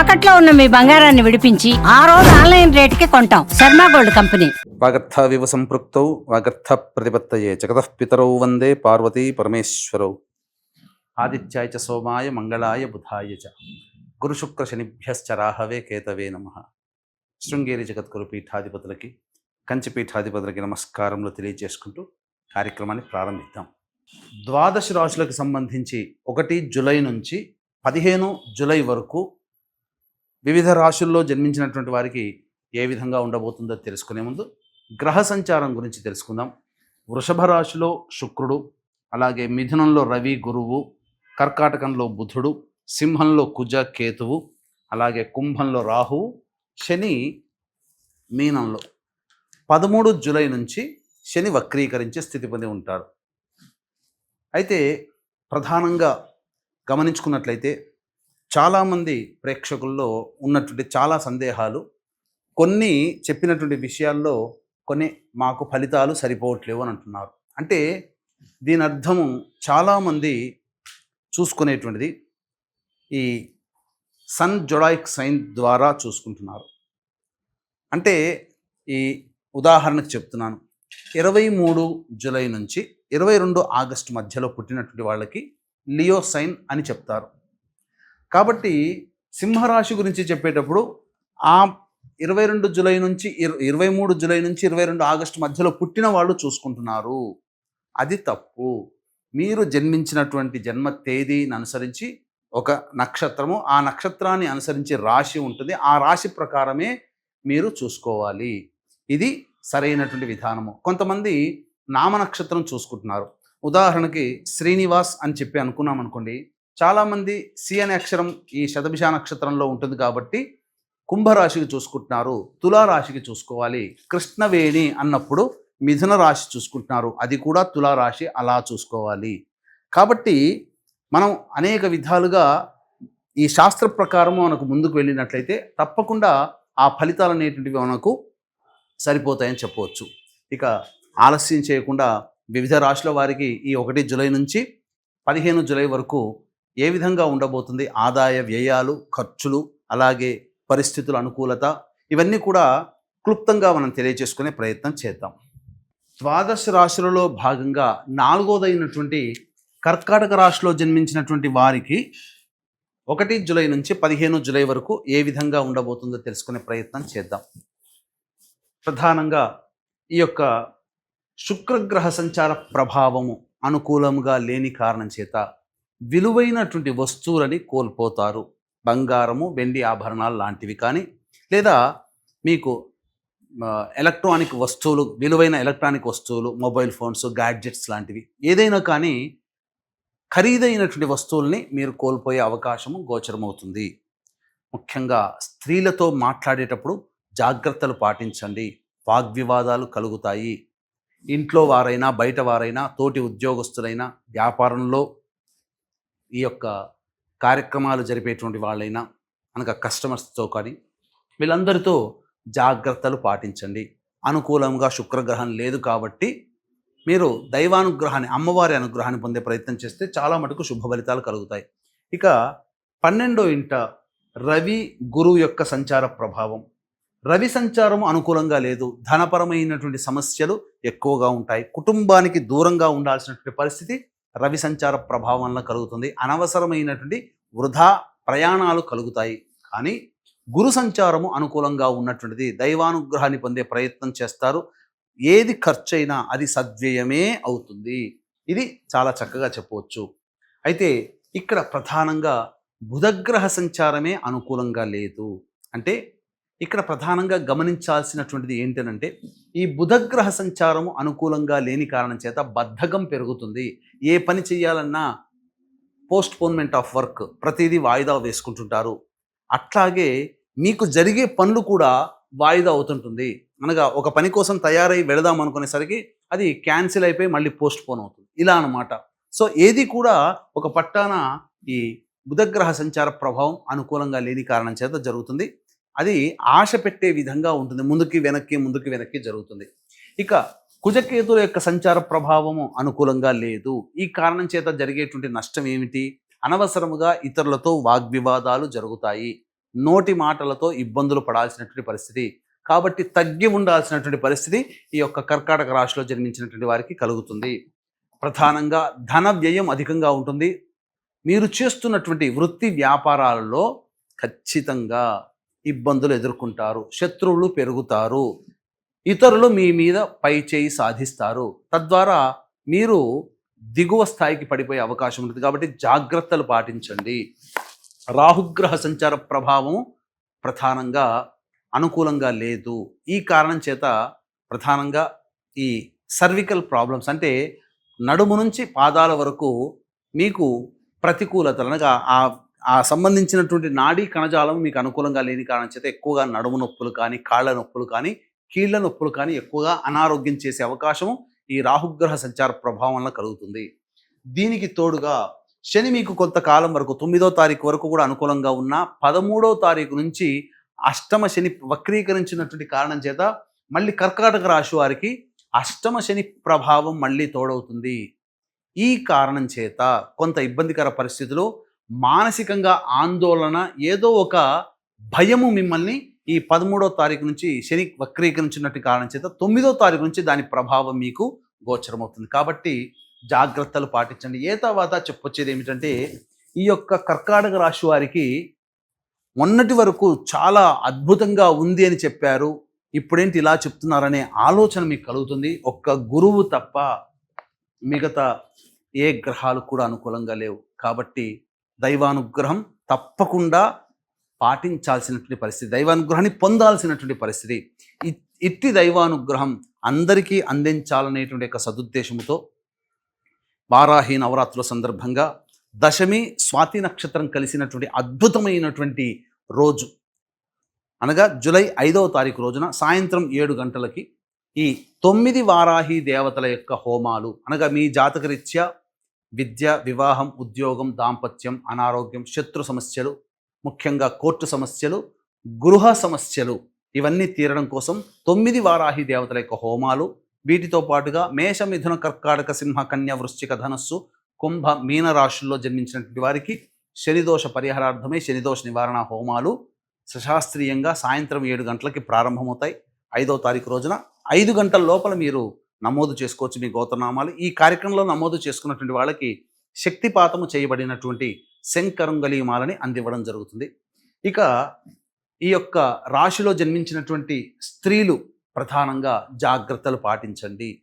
తాకట్లో ఉన్న మీ బంగారాన్ని విడిపించి ఆ రోజు ఆన్లైన్ రేటుకి కొంటాం. Sharma gold company. వాగర్థవివ సంపృక్తౌ వాగర్థ ప్రతిపత్తయే జగత పితరౌ వందే పార్వతీ పరమేశ్వరౌ. ఆదిత్యాయ చ సోమాయ మంగళాయ బుధాయ చ. గురుశుక్ర శనిభ్యశ్చ రాహవే కేతవే నమ. శృంగేరి జగద్గురు పీఠాధిపతులకి కంచి పీఠాధిపతులకి నమస్కారములు తెలియజేసుకుంటూ కార్యక్రమాన్ని ప్రారంభిద్దాం. ద్వాదశ రాశులకు సంబంధించి ఒకటి జులై నుంచి పదిహేను జులై వరకు వివిధ రాశుల్లో జన్మించినటువంటి వారికి ఏ విధంగా ఉండబోతుందో తెలుసుకునే ముందు గ్రహ సంచారం గురించి తెలుసుకుందాం. వృషభ రాశిలో శుక్రుడు అలాగే మిథునంలో రవి గురువు కర్కాటకంలో బుధుడు సింహంలో కుజ కేతువు అలాగే కుంభంలో రాహువు శని మీనంలో. పదమూడు జూలై నుంచి శని వక్రీకరించే స్థితి పొంది ఉంటారు. అయితే ప్రధానంగా గమనించుకున్నట్లయితే చాలామంది ప్రేక్షకుల్లో ఉన్నటువంటి చాలా సందేహాలు కొన్ని చెప్పినటువంటి విషయాల్లో కొన్ని మాకు ఫలితాలు సరిపోవట్లేవు అని అంటున్నారు. అంటే దీని అర్థము చాలామంది చూసుకునేటువంటిది ఈ సన్ జొడాయిక్ సైన్ ద్వారా చూసుకుంటున్నారు. అంటే ఈ ఉదాహరణకు చెప్తున్నాను. ఇరవై మూడు జూలై నుంచి ఇరవై రెండు ఆగస్టు మధ్యలో పుట్టినటువంటి వాళ్ళకి లియో సైన్ అని చెప్తారు. కాబట్టి సింహరాశి గురించి చెప్పేటప్పుడు ఆ ఇరవై రెండు జులై నుంచి ఇరవై మూడు జులై నుంచి ఇరవై రెండు ఆగస్టు మధ్యలో పుట్టిన వాళ్ళు చూసుకుంటున్నారు. అది తప్పు. మీరు జన్మించినటువంటి జన్మ తేదీని అనుసరించి ఒక నక్షత్రము ఆ నక్షత్రాన్ని అనుసరించి రాశి ఉంటుంది. ఆ రాశి ప్రకారమే మీరు చూసుకోవాలి. ఇది సరైనటువంటి విధానము. కొంతమంది నామ నక్షత్రం చూసుకుంటున్నారు. ఉదాహరణకి శ్రీనివాస్ అని చెప్పి అనుకున్నాం అనుకోండి చాలామంది సి అనే అక్షరం ఈ శతభిష నక్షత్రంలో ఉంటుంది కాబట్టి కుంభరాశికి చూసుకుంటున్నారు తులారాశికి చూసుకోవాలి. కృష్ణవేణి అన్నప్పుడు మిథున రాశి చూసుకుంటున్నారు. అది కూడా తులారాశి అలా చూసుకోవాలి. కాబట్టి మనం అనేక విధాలుగా ఈ శాస్త్ర ప్రకారము మనకు ముందుకు వెళ్ళినట్లయితే తప్పకుండా ఆ ఫలితాలు అనేటువంటివి మనకు సరిపోతాయని చెప్పవచ్చు. ఇక ఆలస్యం చేయకుండా వివిధ రాశుల వారికి ఈ ఒకటి జూలై నుంచి పదిహేను జూలై వరకు ఏ విధంగా ఉండబోతుంది? ఆదాయ వ్యయాలు ఖర్చులు అలాగే పరిస్థితుల అనుకూలత ఇవన్నీ కూడా క్లుప్తంగా మనం తెలియజేసుకునే ప్రయత్నం చేద్దాం. ద్వాదశ రాశులలో భాగంగా నాలుగోదైనటువంటి కర్కాటక రాశిలో జన్మించినటువంటి వారికి ఒకటి జులై నుంచి పదిహేను జులై వరకు ఏ విధంగా ఉండబోతుందో తెలుసుకునే ప్రయత్నం చేద్దాం. ప్రధానంగా ఈ యొక్క శుక్రగ్రహ సంచార ప్రభావము అనుకూలంగా లేని కారణం చేత విలువైనటువంటి వస్తువులని కోల్పోతారు. బంగారము వెండి ఆభరణాలు లాంటివి కానీ లేదా మీకు ఎలక్ట్రానిక్ వస్తువులు విలువైన ఎలక్ట్రానిక్ వస్తువులు మొబైల్ ఫోన్స్ గ్యాడ్జెట్స్ లాంటివి ఏదైనా కానీ ఖరీదైనటువంటి వస్తువుల్ని మీరు కోల్పోయే అవకాశము గోచరమవుతుంది. ముఖ్యంగా స్త్రీలతో మాట్లాడేటప్పుడు జాగ్రత్తలు పాటించండి. వాగ్వివాదాలు కలుగుతాయి. ఇంట్లో వారైనా బయట వారైనా తోటి ఉద్యోగస్తులైనా వ్యాపారంలో ఈ యొక్క కార్యక్రమాలు జరిపేటువంటి వాళ్ళైనా అనగా కస్టమర్స్తో కానీ వీళ్ళందరితో జాగ్రత్తలు పాటించండి. అనుకూలంగా శుక్రగ్రహం లేదు కాబట్టి మీరు దైవానుగ్రహాన్ని అమ్మవారి అనుగ్రహాన్ని పొందే ప్రయత్నం చేస్తే చాలా మటుకు శుభ ఫలితాలు కలుగుతాయి. ఇక పన్నెండో ఇంట రవి గురువు యొక్క సంచార ప్రభావం. రవి సంచారం అనుకూలంగా లేదు. ధనపరమైనటువంటి సమస్యలు ఎక్కువగా ఉంటాయి. కుటుంబానికి దూరంగా ఉండాల్సినటువంటి పరిస్థితి రవి సంచార ప్రభావం వల్ల కలుగుతుంది. అనవసరమైనటువంటి వృధా ప్రయాణాలు కలుగుతాయి. కానీ గురు సంచారము అనుకూలంగా ఉన్నటువంటిది దైవానుగ్రహాన్ని పొందే ప్రయత్నం చేస్తారు. ఏది ఖర్చైనా అది సద్వ్యయమే అవుతుంది. ఇది చాలా చక్కగా చెప్పవచ్చు. అయితే ఇక్కడ ప్రధానంగా బుధగ్రహ సంచారమే అనుకూలంగా లేదు. అంటే ఇక్కడ ప్రధానంగా గమనించాల్సినటువంటిది ఏంటనంటే ఈ బుధగ్రహ సంచారము అనుకూలంగా లేని కారణం చేత బద్ధకం పెరుగుతుంది. ఏ పని చేయాలన్నా పోస్ట్ పోన్మెంట్ ఆఫ్ వర్క్ ప్రతిదీ వాయిదా వేసుకుంటుంటారు. అట్లాగే మీకు జరిగే పనులు కూడా వాయిదా అవుతుంటుంది. అనగా ఒక పని కోసం తయారై వెళదాం అనుకునేసరికి అది క్యాన్సిల్ అయిపోయి మళ్ళీ పోస్ట్ పోన్ అవుతుంది. ఇలా అనమాట సో ఏది కూడా ఒక పట్టాన ఈ బుధగ్రహ సంచార ప్రభావం అనుకూలంగా లేని కారణం చేత జరుగుతుంది. అది ఆశ పెట్టే విధంగా ఉంటుంది. ముందుకి వెనక్కి ముందుకి వెనక్కి జరుగుతుంది. ఇక కుజకేతుల యొక్క సంచార ప్రభావము అనుకూలంగా లేదు. ఈ కారణం చేత జరిగేటువంటి నష్టం ఏమిటి? అనవసరముగా ఇతరులతో వాగ్వివాదాలు జరుగుతాయి. నోటి మాటలతో ఇబ్బందులు పడాల్సినటువంటి పరిస్థితి. కాబట్టి తగ్గి ఉండాల్సినటువంటి పరిస్థితి ఈ యొక్క కర్కాటక రాశిలో జన్మించినటువంటి వారికి కలుగుతుంది. ప్రధానంగా ధన వ్యయం అధికంగా ఉంటుంది. మీరు చేస్తున్నటువంటి వృత్తి వ్యాపారాలలో ఖచ్చితంగా ఇబ్బందులు ఎదుర్కొంటారు శత్రువులు పెరుగుతారు ఇతరులు మీ మీద పై చేయి సాధిస్తారు. తద్వారా మీరు దిగువ స్థాయికి పడిపోయే అవకాశం ఉంటుంది. కాబట్టి జాగ్రత్తలు పాటించండి. రాహుగ్రహ సంచార ప్రభావం ప్రధానంగా అనుకూలంగా లేదు. ఈ కారణం చేత ప్రధానంగా ఈ సర్వికల్ ప్రాబ్లమ్స్ అంటే నడుము నుంచి పాదాల వరకు మీకు ప్రతికూలతలు అనగా ఆ ఆ సంబంధించినటువంటి నాడీ కణజాలం మీకు అనుకూలంగా లేని కారణం చేత ఎక్కువగా నడుము నొప్పులు కానీ కాళ్ళ నొప్పులు కానీ కీళ్ళ నొప్పులు కానీ ఎక్కువగా అనారోగ్యం చేసే అవకాశం ఈ రాహుగ్రహ సంచార ప్రభావం వల్ల కలుగుతుంది. దీనికి తోడుగా శని మీకు కొంతకాలం వరకు తొమ్మిదో తారీఖు వరకు కూడా అనుకూలంగా ఉన్న పదమూడో తారీఖు నుంచి అష్టమ శని వక్రీకరించినటువంటి కారణం చేత మళ్ళీ కర్కాటక రాశి వారికి అష్టమ శని ప్రభావం మళ్ళీ తోడవుతుంది. ఈ కారణం చేత కొంత ఇబ్బందికర పరిస్థితులు మానసికంగా ఆందోళన ఏదో ఒక భయము మిమ్మల్ని ఈ పదమూడో తారీఖు నుంచి శని వక్రీకరించినట్టు కారణం చేత తొమ్మిదో తారీఖు నుంచి దాని ప్రభావం మీకు గోచరమవుతుంది. కాబట్టి జాగ్రత్తలు పాటించండి. ఏ తర్వాత చెప్పొచ్చేది ఏమిటంటే ఈ యొక్క కర్కాటక రాశి వారికి మొన్నటి వరకు చాలా అద్భుతంగా ఉంది అని చెప్పారు. ఇప్పుడేంటి ఇలా చెప్తున్నారనే ఆలోచన మీకు కలుగుతుంది. ఒక్క గురువు తప్ప మిగతా ఏ గ్రహాలు కూడా అనుకూలంగా లేవు. కాబట్టి దైవానుగ్రహం తప్పకుండా పాటించాల్సినటువంటి పరిస్థితి దైవానుగ్రహాన్ని పొందాల్సినటువంటి పరిస్థితి. ఇ- ఇట్టి దైవానుగ్రహం అందరికీ అందించాలనేటువంటి యొక్క సదుద్దేశంతో వారాహి నవరాత్రుల సందర్భంగా దశమి స్వాతి నక్షత్రం కలిసినటువంటి అద్భుతమైనటువంటి రోజు. అనగా జూలై ఐదవ తారీఖు రోజున సాయంత్రం ఏడు గంటలకి ఈ తొమ్మిది వారాహి దేవతల యొక్క హోమాలు అనగా మీ జాతకరీత్యా విద్య వివాహం ఉద్యోగం దాంపత్యం అనారోగ్యం శత్రు సమస్యలు ముఖ్యంగా కోర్టు సమస్యలు గృహ సమస్యలు ఇవన్నీ తీరడం కోసం తొమ్మిది వారాహి దేవతల యొక్క హోమాలు. వీటితో పాటుగా మేష మిథున కర్కాటక సింహ కన్య వృశ్చిక ధనస్సు కుంభ మీన రాశుల్లో జన్మించినటువంటి వారికి శనిదోష పరిహారార్థమే శనిదోష నివారణ హోమాలు. సశాస్త్రీయంగా సాయంత్రం ఏడు గంటలకి ప్రారంభమవుతాయి. ఐదో తారీఖు రోజున ఐదు గంటల లోపల మీరు నమోదు చేసుకోవచ్చు మీ గోత్రనామాలు. ఈ కార్యక్రమంలో నమోదు చేసుకున్నటువంటి వాళ్ళకి శక్తిపాతము చేయబడినటువంటి శంకరంగలీమాలని అందివ్వడం జరుగుతుంది. ఇక ఈ యొక్క రాశిలో జన్మించినటువంటి స్త్రీలు ప్రధానంగా జాగ్రత్తలు పాటించండి.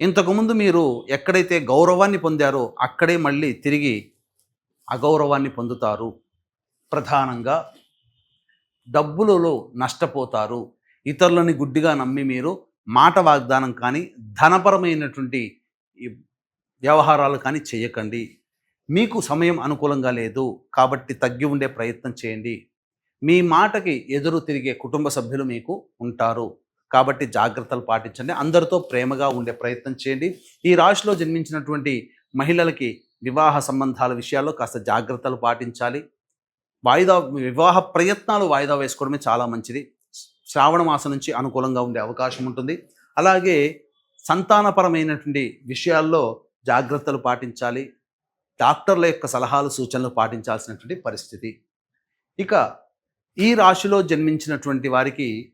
ఇంతకుముందు మీరు ఎక్కడైతే గౌరవాన్ని పొందారో అక్కడే మళ్ళీ తిరిగి అగౌరవాన్ని పొందుతారు. ప్రధానంగా డబ్బులలో నష్టపోతారు. ఇతరులని గుడ్డిగా నమ్మి మీరు మాట వాగ్దానం కానీ ధనపరమైనటువంటి వ్యవహారాలు కానీ చేయకండి. మీకు సమయం అనుకూలంగా లేదు కాబట్టి తగ్గి ఉండే ప్రయత్నం చేయండి. మీ మాటకి ఎదురు తిరిగే కుటుంబ సభ్యులు మీకు ఉంటారు. కాబట్టి జాగ్రత్తలు పాటించండి. అందరితో ప్రేమగా ఉండే ప్రయత్నం చేయండి. ఈ రాశిలో జన్మించినటువంటి మహిళలకి వివాహ సంబంధాల విషయాల్లో కాస్త జాగ్రత్తలు పాటించాలి. వాయిదా వివాహ ప్రయత్నాలు వాయిదా వేసుకోవడమే చాలా మంచిది. శ్రావణ మాసం నుంచి అనుకూలంగా ఉండే అవకాశం ఉంటుంది. అలాగే సంతానపరమైనటువంటి విషయాల్లో జాగ్రత్తలు పాటించాలి. డాక్టర్ల యొక్క సలహాలు సూచనలు పాటించాల్సినటువంటి పరిస్థితి. ఇక ఈ రాశిలో జన్మించినటువంటి వారికి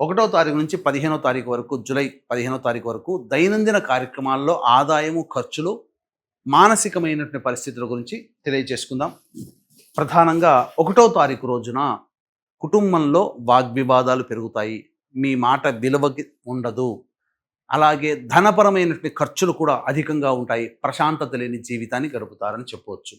ఒకటో తారీఖు నుంచి పదిహేనో తారీఖు వరకు జూలై పదిహేనో తారీఖు వరకు దైనందిన కార్యక్రమాల్లో ఆదాయము ఖర్చులు మానసికమైనటువంటి పరిస్థితుల గురించి తెలియజేసుకుందాం. ప్రధానంగా ఒకటో తారీఖు రోజున కుటుంబంలో వాగ్వివాదాలు పెరుగుతాయి. మీ మాట విలువకి ఉండదు. అలాగే ధనపరమైనటువంటి ఖర్చులు కూడా అధికంగా ఉంటాయి. ప్రశాంతత లేని జీవితాన్ని గడుపుతారని చెప్పవచ్చు.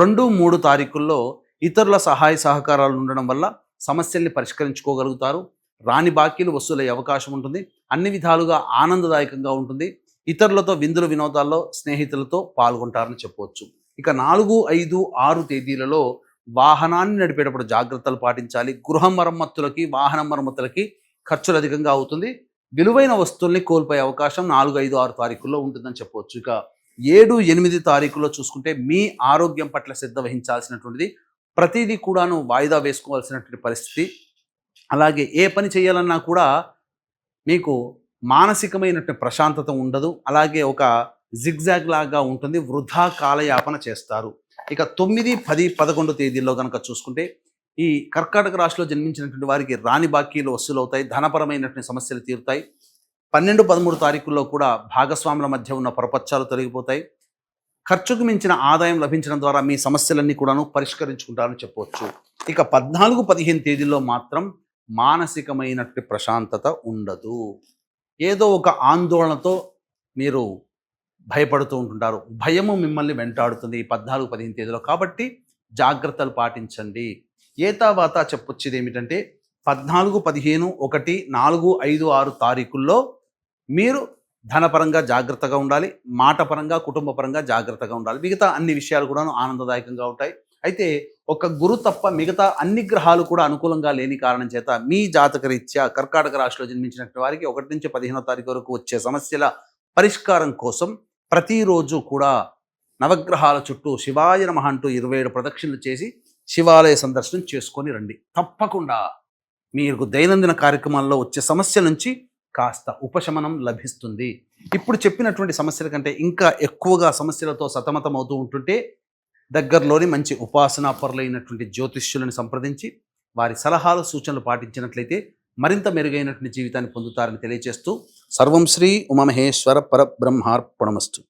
రెండు మూడు తారీఖుల్లో ఇతరుల సహాయ సహకారాలు ఉండడం వల్ల సమస్యల్ని పరిష్కరించుకోగలుగుతారు. రాని బాకీలు వసూలయ్యే అవకాశం ఉంటుంది. అన్ని విధాలుగా ఆనందదాయకంగా ఉంటుంది. ఇతరులతో విందుల వినోదాల్లో స్నేహితులతో పాల్గొంటారని చెప్పవచ్చు. ఇక నాలుగు ఐదు ఆరు తేదీలలో వాహనాన్ని నడిపేటప్పుడు జాగ్రత్తలు పాటించాలి. గృహ మరమ్మతులకి వాహన మరమ్మతులకి ఖర్చులు అధికంగా అవుతుంది. విలువైన వస్తువుల్ని కోల్పోయే అవకాశం నాలుగు ఐదు ఆరు తారీఖుల్లో ఉంటుందని చెప్పవచ్చు. ఇక ఏడు ఎనిమిది తారీఖుల్లో చూసుకుంటే మీ ఆరోగ్యం పట్ల శ్రద్ధ వహించాల్సినటువంటిది ప్రతిదీ కూడాను వాయిదా వేసుకోవాల్సినటువంటి పరిస్థితి. అలాగే ఏ పని చేయాలన్నా కూడా మీకు మానసికమైనటువంటి ప్రశాంతత ఉండదు. అలాగే ఒక జిగ్జాగ్ లాగా ఉంటుంది. వృధా కాలయాపన చేస్తారు. ఇక తొమ్మిది పది పదకొండు తేదీల్లో కనుక చూసుకుంటే ఈ కర్కాటక రాశిలో జన్మించినటువంటి వారికి రాని బాకీలు వసూలు అవుతాయి ధనపరమైనటువంటి సమస్యలు తీరుతాయి. పన్నెండు పదమూడు తారీఖుల్లో కూడా భాగస్వాముల మధ్య ఉన్న పొరపచ్చాలు తొలగిపోతాయి. ఖర్చుకు మించిన ఆదాయం లభించడం ద్వారా మీ సమస్యలన్నీ కూడాను పరిష్కరించుకుంటారని చెప్పవచ్చు ఇక పద్నాలుగు పదిహేను తేదీల్లో మాత్రం మానసికమైనటువంటి ప్రశాంతత ఉండదు. ఏదో ఒక ఆందోళనతో మీరు భయపడుతూ ఉంటుంటారు. భయము మిమ్మల్ని వెంటాడుతుంది ఈ పద్నాలుగు పదిహేను తేదీలో. కాబట్టి జాగ్రత్తలు పాటించండి. ఏతావాత చెప్పొచ్చేది ఏమిటంటే పద్నాలుగు పదిహేను ఒకటి నాలుగు ఐదు ఆరు తారీఖుల్లో మీరు ధనపరంగా జాగ్రత్తగా ఉండాలి మాటపరంగా కుటుంబపరంగా జాగ్రత్తగా ఉండాలి. మిగతా అన్ని విషయాలు కూడా ఆనందదాయకంగా ఉంటాయి. అయితే ఒక గురు తప్ప మిగతా అన్ని గ్రహాలు కూడా అనుకూలంగా లేని కారణం చేత మీ జాతక రీత్యా కర్కాటక రాశిలో జన్మించినటువంటి వారికి ఒకటి నుంచి పదిహేనో తారీఖు వరకు వచ్చే సమస్యల పరిష్కారం కోసం ప్రతిరోజు కూడా నవగ్రహాల చుట్టూ శివాయ నమ అంటూ ఇరవై ఏడు ప్రదక్షిణలు చేసి శివాలయ సందర్శనం చేసుకొని రండి. తప్పకుండా మీకు దైనందిన కార్యక్రమాల్లో వచ్చే సమస్య నుంచి కాస్త ఉపశమనం లభిస్తుంది. ఇప్పుడు చెప్పినటువంటి సమస్యల కంటే ఇంకా ఎక్కువగా సమస్యలతో సతమతం అవుతూ ఉంటుంటే దగ్గరలోని మంచి ఉపాసనా పరులైనటువంటి జ్యోతిష్యులను సంప్రదించి వారి సలహాలు సూచనలు పాటించినట్లయితే మరింత మెరుగైనటువంటి జీవితాన్ని పొందుతారని తెలియజేస్తూ సర్వం శ్రీ ఉమామహేశ్వర పరబ్రహ్మార్పణమస్తు.